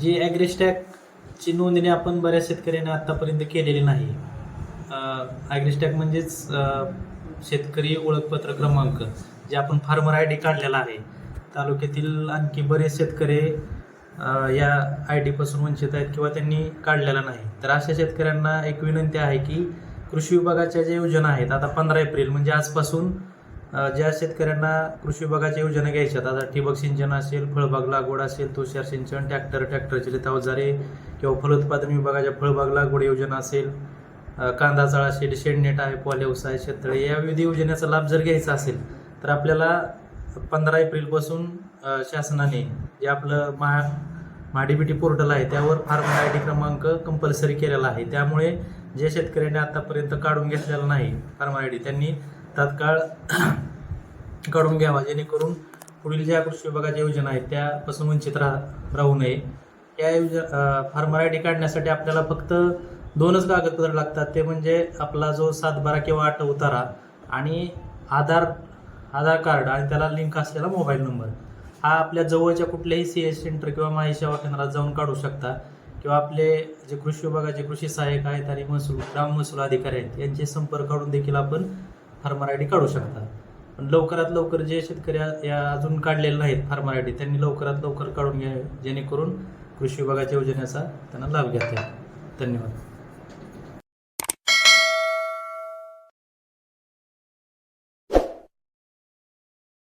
जी ॲग्रिस्टॅकची नोंदणी आपण बऱ्याच शेतकऱ्यांनी आत्तापर्यंत केलेली नाही. ॲग्रिस्टॅक म्हणजेच शेतकरी ओळखपत्र क्रमांक जे आपण फार्मर आय डी काढलेला आहे. तालुक्यातील आणखी बरेच शेतकरी या आय डीपासून वंचित आहेत किंवा त्यांनी काढलेला नाही. तर अशा शेतकऱ्यांना एक विनंती आहे की कृषी विभागाच्या ज्या योजना आहेत आता पंधरा एप्रिल म्हणजे आजपासून ज्या शेतकऱ्यांना कृषी विभागाच्या योजना घ्यायच्या आता ठिबक सिंचन असेल फळबाग लागवड असेल तुषार सिंचन ट्रॅक्टर ट्रॅक्टरचे लित अवजारे किंवा फलोत्पादन विभागाच्या फळबाग लागवड योजना असेल कांदा चाळ असेल शेडनेट आहे पॉलेवसाय शेततळे या विविध योजनेचा लाभ जर घ्यायचा असेल तर आपल्याला पंधरा एप्रिलपासून शासनाने जे आपलं महा महाडीबीटी पोर्टल आहे त्यावर फार्मर आय डी क्रमांक कंपल्सरी केलेला आहे. त्यामुळे जे शेतकऱ्यांनी आतापर्यंत काढून घेतलेला नाही फार्मर आय डी त्यांनी तात्काळ काढून घ्यावा जेणेकरून पुढील ज्या कृषी विभागाच्या योजना आहेत त्यापासून वंचित राह राहू नये. या योजना फार्मर आय डी काढण्यासाठी आपल्याला फक्त दोनच कागदपत्र लागतात. ते म्हणजे आपला जो सातबारा किंवा आठ उतारा आणि आधार आधार कार्ड आणि त्याला लिंक असलेला मोबाईल नंबर. हा आपल्या जवळच्या कुठल्याही सी एस सेंटर किंवा माहिती सेवा केंद्रात जाऊन काढू शकता. किंवा आपले जे कृषी विभागाचे कृषी सहाय्यक आहेत आणि महसूल ग्राम महसूल अधिकारी आहेत यांचे संपर्क काढून देखील आपण फार्मर आय डी काढू शकता. लवकरात लवकर जे शेतकरी या अजून काढलेले नाहीत फार्मर आय डी त्यांनी लवकरात लवकर काढून घ्यावे जेणेकरून कृषी विभागाच्या योजनेचा त्यांना लाभ घेता येईल. धन्यवाद.